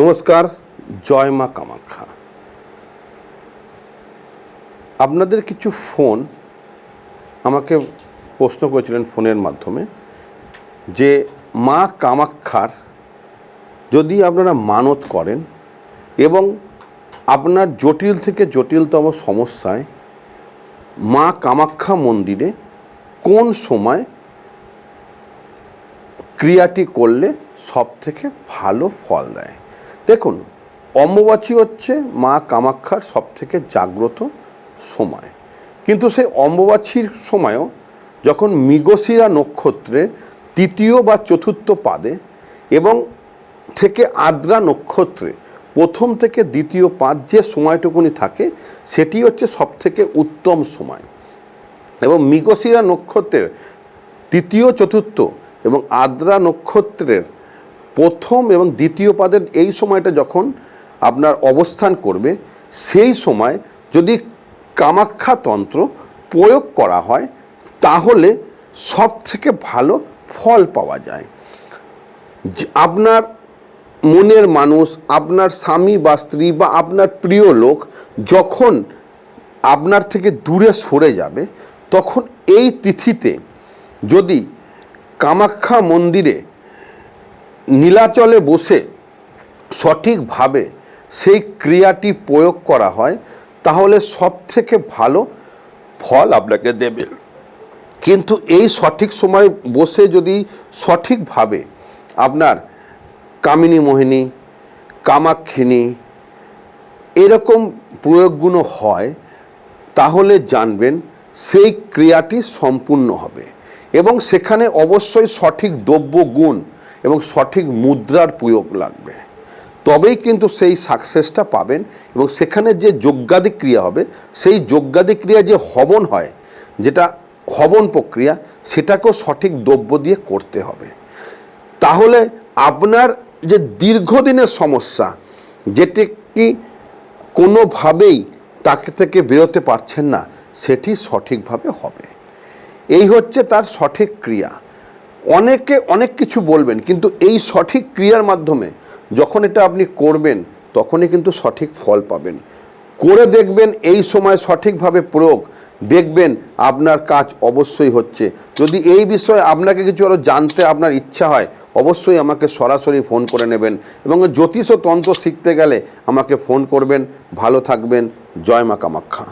নমস্কার, জয় মা কামাখ্যা। আপনাদের কিছু ফোন আমাকে প্রশ্ন করেছিলেন ফোনের মাধ্যমে যে, মা কামাখ্যার যদি আপনারা মানত করেন এবং আপনার জটিল থেকে জটিলতম সমস্যায় মা কামাখ্যা মন্দিরে কোন সময় ক্রিয়াটি করলে সব থেকে ভালো ফল দেয়? দেখুন, অম্বুবাচী হচ্ছে মা কামাখ্যার সব থেকে জাগ্রত সময়। কিন্তু সেই অম্বুবাচীর সময়ও যখন মৃগশিরা নক্ষত্রে তৃতীয় বা চতুর্থ পাদে এবং থেকে আদ্রা নক্ষত্রে প্রথম থেকে দ্বিতীয় পাদ যে সময়টুকুনি থাকে, সেটি হচ্ছে সব থেকে উত্তম সময়। এবং মৃগশিরা নক্ষত্রের তৃতীয়, চতুর্থ এবং আদ্রা নক্ষত্রের প্রথম এবং দ্বিতীয় পাদের এই সময়টা যখন আপনার অবস্থান করবে, সেই সময় যদি কামাখ্যা তন্ত্র প্রয়োগ করা হয়, তাহলে সব থেকে ভালো ফল পাওয়া যায়। আপনার মনের মানুষ, আপনার স্বামী বা স্ত্রী বা আপনার প্রিয় লোক যখন আপনার থেকে দূরে সরে যাবে, তখন এই তিথিতে যদি কামাখ্যা মন্দিরে নীলাচলে বসে সঠিকভাবে সেই ক্রিয়াটি প্রয়োগ করা হয়, তাহলে সব থেকে ভালো ফল আপনাকে দেবে। কিন্তু এই সঠিক সময় বসে যদি সঠিকভাবে আপনার কামিনী মোহিনী কামাক্ষিনী এরকম প্রয়োগগুলো হয়, তাহলে জানবেন সেই ক্রিয়াটি সম্পূর্ণ হবে এবং সেখানে অবশ্যই সঠিক দ্রব্য গুণ এবং সঠিক মুদ্রার প্রয়োগ লাগবে। তবেই কিন্তু সেই সাকসেসটা পাবেন এবং সেখানে যে যজ্ঞাদি ক্রিয়া হবে, সেই যজ্ঞাদি ক্রিয়া যে হবন হয়, যেটা হবন প্রক্রিয়া, সেটাকেও সঠিক দ্রব্য দিয়ে করতে হবে। তাহলে আপনার যে দীর্ঘদিনের সমস্যা, যেটি কি কোনোভাবেই তাকে থেকে বেরোতে পারছেন না, সেটি সঠিকভাবে হবে। এই হচ্ছে তার সঠিক ক্রিয়া। অনেকে অনেক কিছু বলবেন, কিন্তু এই সঠিক ক্রিয়ার মাধ্যমে যখন এটা আপনি করবেন, তখনই কিন্তু সঠিক ফল পাবেন। করে দেখবেন, এই সময় সঠিকভাবে প্রয়োগ, দেখবেন আপনার কাজ অবশ্যই হচ্ছে। যদি এই বিষয়ে আপনাকে কিছু আরও জানতে আপনার ইচ্ছা হয়, অবশ্যই আমাকে সরাসরি ফোন করে নেবেন এবং জ্যোতিষ ও তন্ত্র শিখতে গেলে আমাকে ফোন করবেন। ভালো থাকবেন। জয় মা কামাখ্যা।